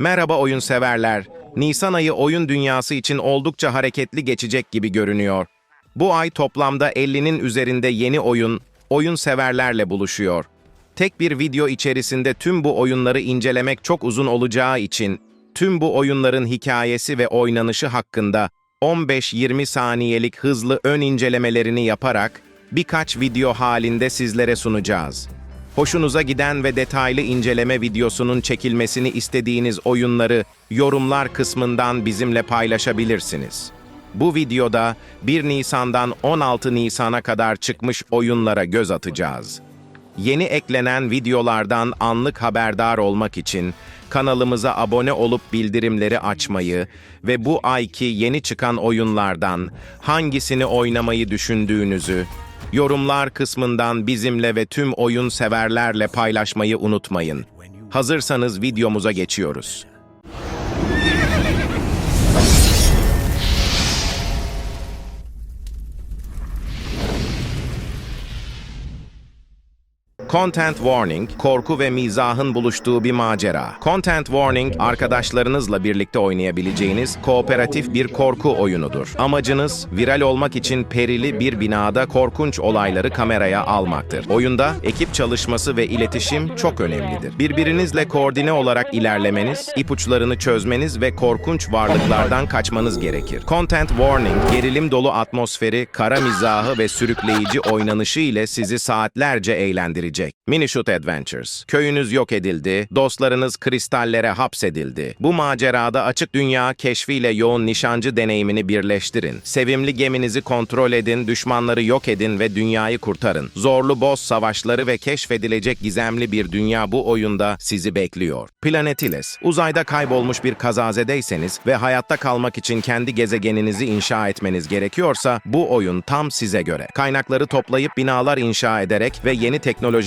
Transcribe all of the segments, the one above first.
Merhaba oyun severler. Nisan ayı oyun dünyası için oldukça hareketli geçecek gibi görünüyor. Bu ay toplamda 50'nin üzerinde yeni oyun, oyun severlerle buluşuyor. Tek bir video içerisinde tüm bu oyunları incelemek çok uzun olacağı için tüm bu oyunların hikayesi ve oynanışı hakkında 15-20 saniyelik hızlı ön incelemelerini yaparak birkaç video halinde sizlere sunacağız. Hoşunuza giden ve detaylı inceleme videosunun çekilmesini istediğiniz oyunları yorumlar kısmından bizimle paylaşabilirsiniz. Bu videoda 1 Nisan'dan 16 Nisan'a kadar çıkmış oyunlara göz atacağız. Yeni eklenen videolardan anlık haberdar olmak için kanalımıza abone olup bildirimleri açmayı ve bu ayki yeni çıkan oyunlardan hangisini oynamayı düşündüğünüzü yorumlar kısmından bizimle ve tüm oyun severlerle paylaşmayı unutmayın. Hazırsanız videomuza geçiyoruz. Content Warning, korku ve mizahın buluştuğu bir macera. Content Warning, arkadaşlarınızla birlikte oynayabileceğiniz kooperatif bir korku oyunudur. Amacınız, viral olmak için perili bir binada korkunç olayları kameraya almaktır. Oyunda ekip çalışması ve iletişim çok önemlidir. Birbirinizle koordine olarak ilerlemeniz, ipuçlarını çözmeniz ve korkunç varlıklardan kaçmanız gerekir. Content Warning, gerilim dolu atmosferi, kara mizahı ve sürükleyici oynanışı ile sizi saatlerce eğlendirecek. Mini Shoot Adventures. Köyünüz yok edildi, dostlarınız kristallere hapsedildi. Bu macerada açık dünya keşfiyle yoğun nişancı deneyimini birleştirin. Sevimli geminizi kontrol edin, düşmanları yok edin ve dünyayı kurtarın. Zorlu boss savaşları ve keşfedilecek gizemli bir dünya bu oyunda sizi bekliyor. Planetiles. Uzayda kaybolmuş bir kazazedeyseniz ve hayatta kalmak için kendi gezegeninizi inşa etmeniz gerekiyorsa bu oyun tam size göre. Kaynakları toplayıp binalar inşa ederek ve yeni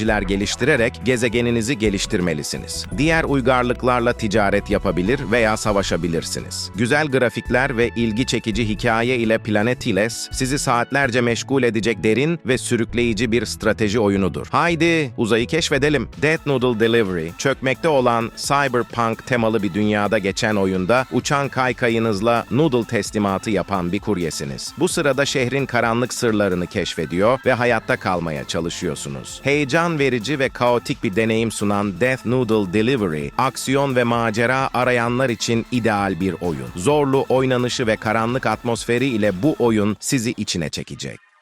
teknolojiler geliştirerek gezegeninizi geliştirmelisiniz. Diğer uygarlıklarla ticaret yapabilir veya savaşabilirsiniz. Güzel grafikler ve ilgi çekici hikaye ile Planetiles sizi saatlerce meşgul edecek derin ve sürükleyici bir strateji oyunudur. Haydi uzayı keşfedelim. Death Noodle Delivery, çökmekte olan cyberpunk temalı bir dünyada geçen oyunda uçan kaykayınızla noodle teslimatı yapan bir kuryesiniz. Bu sırada şehrin karanlık sırlarını keşfediyor ve hayatta kalmaya çalışıyorsunuz. Heyecan verici ve kaotik bir deneyim sunan Death Noodle Delivery, aksiyon ve macera arayanlar için ideal bir oyun. Zorlu oynanışı ve karanlık atmosferi ile bu oyun sizi içine çekecek.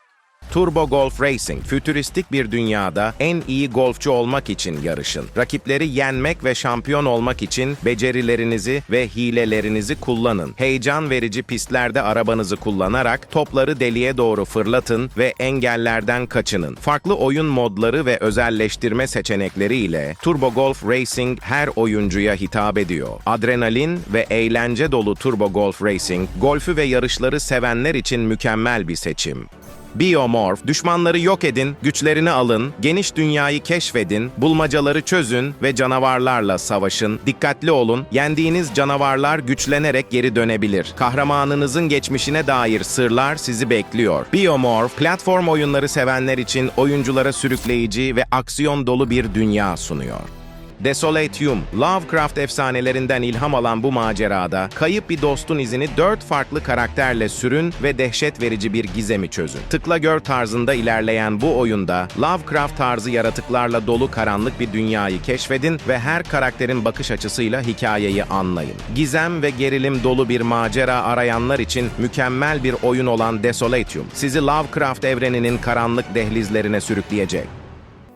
Turbo Golf Racing, fütüristik bir dünyada en iyi golfçu olmak için yarışın. Rakipleri yenmek ve şampiyon olmak için becerilerinizi ve hilelerinizi kullanın. Heyecan verici pistlerde arabanızı kullanarak topları deliğe doğru fırlatın ve engellerden kaçının. Farklı oyun modları ve özelleştirme seçenekleri ile Turbo Golf Racing her oyuncuya hitap ediyor. Adrenalin ve eğlence dolu Turbo Golf Racing, golfü ve yarışları sevenler için mükemmel bir seçim. Biomorph, düşmanları yok edin, güçlerini alın, geniş dünyayı keşfedin, bulmacaları çözün ve canavarlarla savaşın. Dikkatli olun, yendiğiniz canavarlar güçlenerek geri dönebilir. Kahramanınızın geçmişine dair sırlar sizi bekliyor. Biomorph, platform oyunları sevenler için oyunculara sürükleyici ve aksiyon dolu bir dünya sunuyor. Desolatium, Lovecraft efsanelerinden ilham alan bu macerada kayıp bir dostun izini dört farklı karakterle sürün ve dehşet verici bir gizemi çözün. Tıkla gör tarzında ilerleyen bu oyunda Lovecraft tarzı yaratıklarla dolu karanlık bir dünyayı keşfedin ve her karakterin bakış açısıyla hikayeyi anlayın. Gizem ve gerilim dolu bir macera arayanlar için mükemmel bir oyun olan Desolatium, sizi Lovecraft evreninin karanlık dehlizlerine sürükleyecek.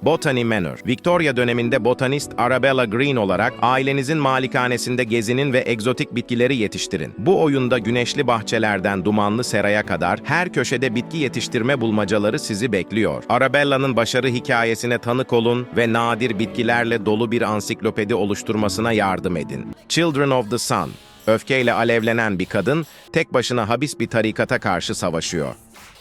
Botany Manor. Victoria döneminde botanist Arabella Green olarak ailenizin malikanesinde gezinin ve egzotik bitkileri yetiştirin. Bu oyunda güneşli bahçelerden dumanlı seraya kadar her köşede bitki yetiştirme bulmacaları sizi bekliyor. Arabella'nın başarı hikayesine tanık olun ve nadir bitkilerle dolu bir ansiklopedi oluşturmasına yardım edin. Children of the Sun. Öfkeyle alevlenen bir kadın tek başına habis bir tarikata karşı savaşıyor.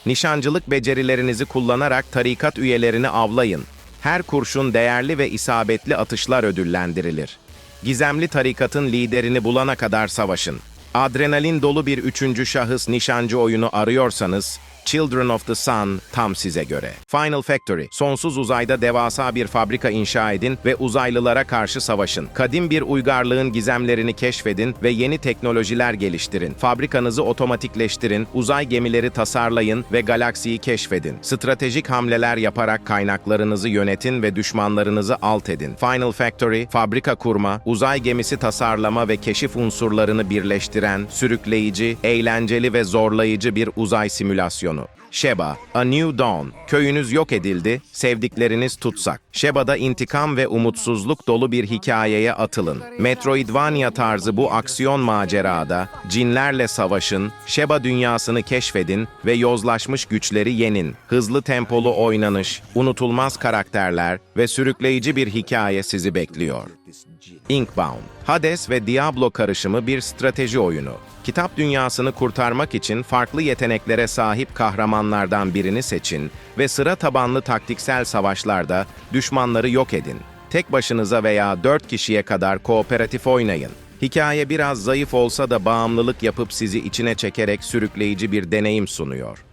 Nişancılık becerilerinizi kullanarak tarikat üyelerini avlayın. Her kurşun değerli ve isabetli atışlar ödüllendirilir. Gizemli tarikatın liderini bulana kadar savaşın. Adrenalin dolu bir üçüncü şahıs nişancı oyunu arıyorsanız, Children of the Sun tam size göre. Final Factory, sonsuz uzayda devasa bir fabrika inşa edin ve uzaylılara karşı savaşın. Kadim bir uygarlığın gizemlerini keşfedin ve yeni teknolojiler geliştirin. Fabrikanızı otomatikleştirin, uzay gemileri tasarlayın ve galaksiyi keşfedin. Stratejik hamleler yaparak kaynaklarınızı yönetin ve düşmanlarınızı alt edin. Final Factory, fabrika kurma, uzay gemisi tasarlama ve keşif unsurlarını birleştiren, sürükleyici, eğlenceli ve zorlayıcı bir uzay simülasyonu. Sheba, A New Dawn. Köyünüz yok edildi, sevdikleriniz tutsak. Sheba'da intikam ve umutsuzluk dolu bir hikayeye atılın. Metroidvania tarzı bu aksiyon macerada, cinlerle savaşın, Sheba dünyasını keşfedin ve yozlaşmış güçleri yenin. Hızlı tempolu oynanış, unutulmaz karakterler ve sürükleyici bir hikaye sizi bekliyor. Inkbound, Hades ve Diablo karışımı bir strateji oyunu. Kitap dünyasını kurtarmak için farklı yeteneklere sahip kahramanlardan birini seçin ve sıra tabanlı taktiksel savaşlarda düşmanları yok edin. Tek başınıza veya dört kişiye kadar kooperatif oynayın. Hikaye biraz zayıf olsa da bağımlılık yapıp sizi içine çekerek sürükleyici bir deneyim sunuyor.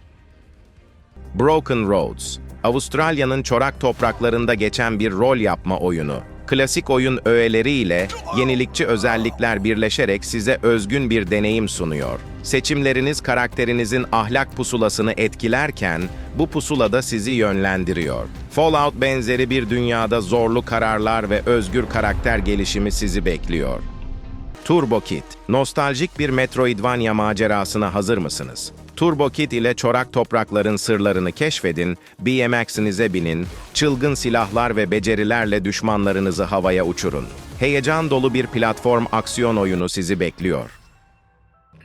Broken Roads, Avustralya'nın çorak topraklarında geçen bir rol yapma oyunu. Klasik oyun öğeleriyle yenilikçi özellikler birleşerek size özgün bir deneyim sunuyor. Seçimleriniz karakterinizin ahlak pusulasını etkilerken bu pusula da sizi yönlendiriyor. Fallout benzeri bir dünyada zorlu kararlar ve özgür karakter gelişimi sizi bekliyor. Turbo Kid, nostaljik bir Metroidvania macerasına hazır mısınız? Turbo Kid ile çorak toprakların sırlarını keşfedin, BMX'inize binin, çılgın silahlar ve becerilerle düşmanlarınızı havaya uçurun. Heyecan dolu bir platform aksiyon oyunu sizi bekliyor.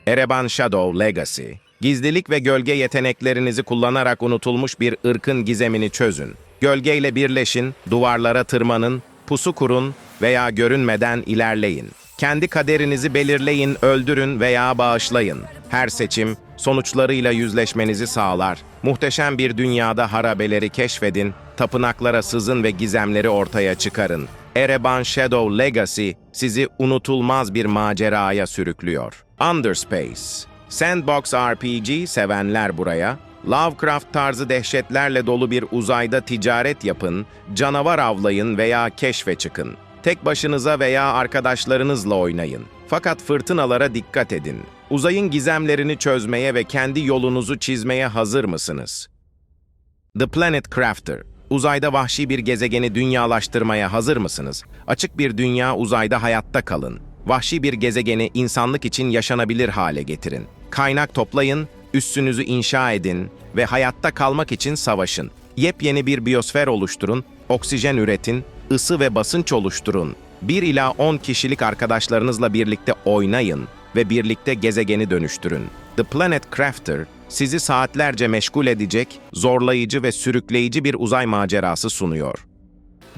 Ereban Shadow Legacy, gizlilik ve gölge yeteneklerinizi kullanarak unutulmuş bir ırkın gizemini çözün. Gölgeyle birleşin, duvarlara tırmanın, pusu kurun veya görünmeden ilerleyin. Kendi kaderinizi belirleyin, öldürün veya bağışlayın. Her seçim, sonuçlarıyla yüzleşmenizi sağlar. Muhteşem bir dünyada harabeleri keşfedin, tapınaklara sızın ve gizemleri ortaya çıkarın. Ereban Shadow Legacy sizi unutulmaz bir maceraya sürüklüyor. Underspace Sandbox RPG sevenler buraya, Lovecraft tarzı dehşetlerle dolu bir uzayda ticaret yapın, canavar avlayın veya keşfe çıkın. Tek başınıza veya arkadaşlarınızla oynayın. Fakat fırtınalara dikkat edin. Uzayın gizemlerini çözmeye ve kendi yolunuzu çizmeye hazır mısınız? The Planet Crafter Uzayda vahşi bir gezegeni dünyalaştırmaya hazır mısınız? Açık bir dünya uzayda hayatta kalın. Vahşi bir gezegeni insanlık için yaşanabilir hale getirin. Kaynak toplayın, üssünüzü inşa edin ve hayatta kalmak için savaşın. Yepyeni bir biyosfer oluşturun, oksijen üretin, ısı ve basınç oluşturun. 1 ila 10 kişilik arkadaşlarınızla birlikte oynayın ve birlikte gezegeni dönüştürün. The Planet Crafter sizi saatlerce meşgul edecek, zorlayıcı ve sürükleyici bir uzay macerası sunuyor.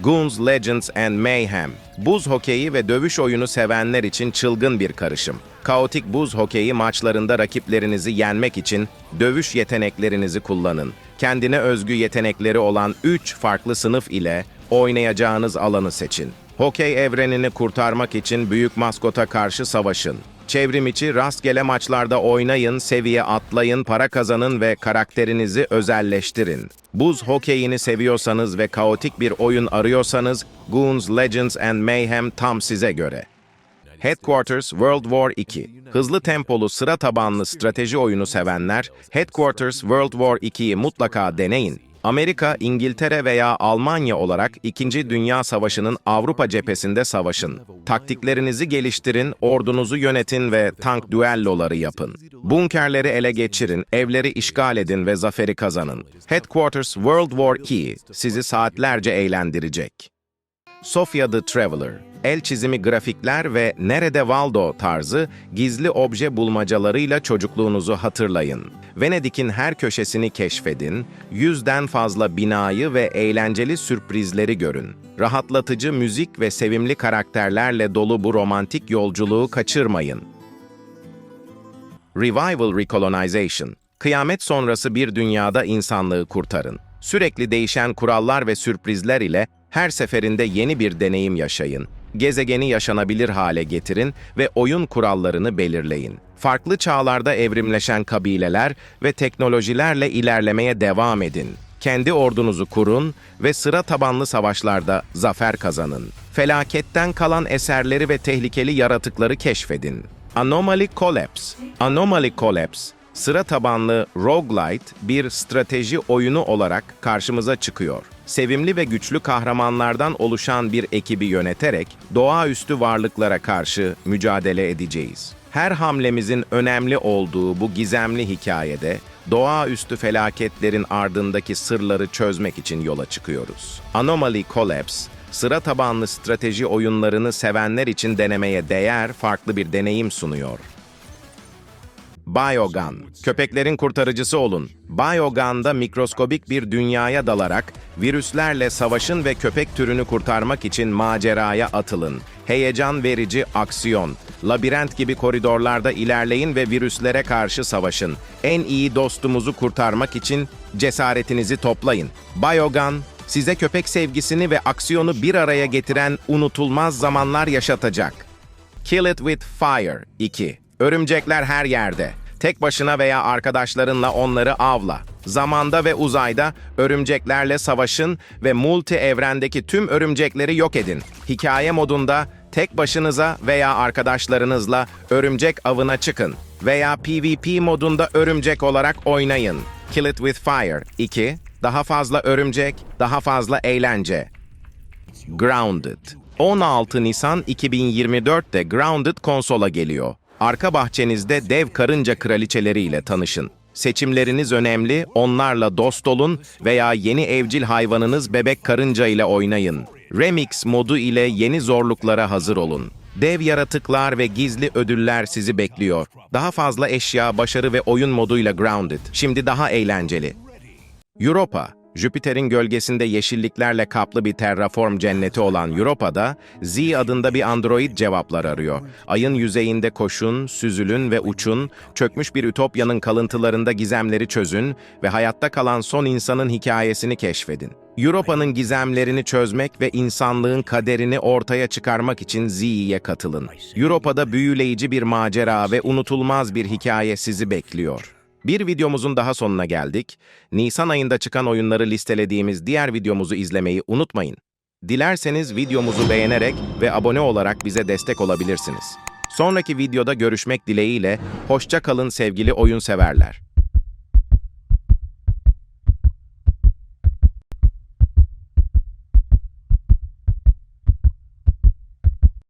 Goons, Legends and Mayhem. Buz hokeyi ve dövüş oyunu sevenler için çılgın bir karışım. Kaotik buz hokeyi maçlarında rakiplerinizi yenmek için dövüş yeteneklerinizi kullanın. Kendine özgü yetenekleri olan 3 farklı sınıf ile oynayacağınız alanı seçin. Hokey evrenini kurtarmak için büyük maskota karşı savaşın. Çevrim içi rastgele maçlarda oynayın, seviye atlayın, para kazanın ve karakterinizi özelleştirin. Buz hokeyini seviyorsanız ve kaotik bir oyun arıyorsanız, Goons, Legends and Mayhem tam size göre. Headquarters World War II. Hızlı tempolu sıra tabanlı strateji oyunu sevenler, Headquarters World War II'yi mutlaka deneyin. Amerika, İngiltere veya Almanya olarak İkinci Dünya Savaşı'nın Avrupa cephesinde savaşın. Taktiklerinizi geliştirin, ordunuzu yönetin ve tank düelloları yapın. Bunkerleri ele geçirin, evleri işgal edin ve zaferi kazanın. Headquarters World War II sizi saatlerce eğlendirecek. Sofia the Traveler, el çizimi grafikler ve Nerede Waldo tarzı gizli obje bulmacalarıyla çocukluğunuzu hatırlayın. Venedik'in her köşesini keşfedin, yüzden fazla binayı ve eğlenceli sürprizleri görün. Rahatlatıcı müzik ve sevimli karakterlerle dolu bu romantik yolculuğu kaçırmayın. Revival Recolonization Kıyamet sonrası bir dünyada insanlığı kurtarın. Sürekli değişen kurallar ve sürprizler ile her seferinde yeni bir deneyim yaşayın. Gezegeni yaşanabilir hale getirin ve oyun kurallarını belirleyin. Farklı çağlarda evrimleşen kabileler ve teknolojilerle ilerlemeye devam edin. Kendi ordunuzu kurun ve sıra tabanlı savaşlarda zafer kazanın. Felaketten kalan eserleri ve tehlikeli yaratıkları keşfedin. Anomaly Collapse Anomaly Collapse, sıra tabanlı roguelite bir strateji oyunu olarak karşımıza çıkıyor. Sevimli ve güçlü kahramanlardan oluşan bir ekibi yöneterek doğaüstü varlıklara karşı mücadele edeceğiz. Her hamlemizin önemli olduğu bu gizemli hikayede doğaüstü felaketlerin ardındaki sırları çözmek için yola çıkıyoruz. Anomaly Collapse, sıra tabanlı strateji oyunlarını sevenler için denemeye değer farklı bir deneyim sunuyor. Biogun. Köpeklerin kurtarıcısı olun. Biogun'da mikroskobik bir dünyaya dalarak virüslerle savaşın ve köpek türünü kurtarmak için maceraya atılın. Heyecan verici aksiyon. Labirent gibi koridorlarda ilerleyin ve virüslere karşı savaşın. En iyi dostumuzu kurtarmak için cesaretinizi toplayın. Biogun, size köpek sevgisini ve aksiyonu bir araya getiren unutulmaz zamanlar yaşatacak. Kill It With Fire 2. Örümcekler her yerde. Tek başına veya arkadaşlarınla onları avla. Zamanda ve uzayda örümceklerle savaşın ve multi evrendeki tüm örümcekleri yok edin. Hikaye modunda tek başınıza veya arkadaşlarınızla örümcek avına çıkın veya PvP modunda örümcek olarak oynayın. Kill It With Fire 2. Daha fazla örümcek, daha fazla eğlence. Grounded. 16 Nisan 2024'te Grounded konsola geliyor. Arka bahçenizde dev karınca kraliçeleriyle tanışın. Seçimleriniz önemli, onlarla dost olun veya yeni evcil hayvanınız bebek karınca ile oynayın. Remix modu ile yeni zorluklara hazır olun. Dev yaratıklar ve gizli ödüller sizi bekliyor. Daha fazla eşya, başarı ve oyun moduyla Grounded. Şimdi daha eğlenceli. Europa, Jüpiter'in gölgesinde yeşilliklerle kaplı bir terraform cenneti olan Europa'da, Z adında bir android cevaplar arıyor. Ayın yüzeyinde koşun, süzülün ve uçun, çökmüş bir ütopyanın kalıntılarında gizemleri çözün ve hayatta kalan son insanın hikayesini keşfedin. Europa'nın gizemlerini çözmek ve insanlığın kaderini ortaya çıkarmak için Z'ye katılın. Europa'da büyüleyici bir macera ve unutulmaz bir hikaye sizi bekliyor. Bir videomuzun daha sonuna geldik. Nisan ayında çıkan oyunları listelediğimiz diğer videomuzu izlemeyi unutmayın. Dilerseniz videomuzu beğenerek ve abone olarak bize destek olabilirsiniz. Sonraki videoda görüşmek dileğiyle, hoşça kalın sevgili oyun severler.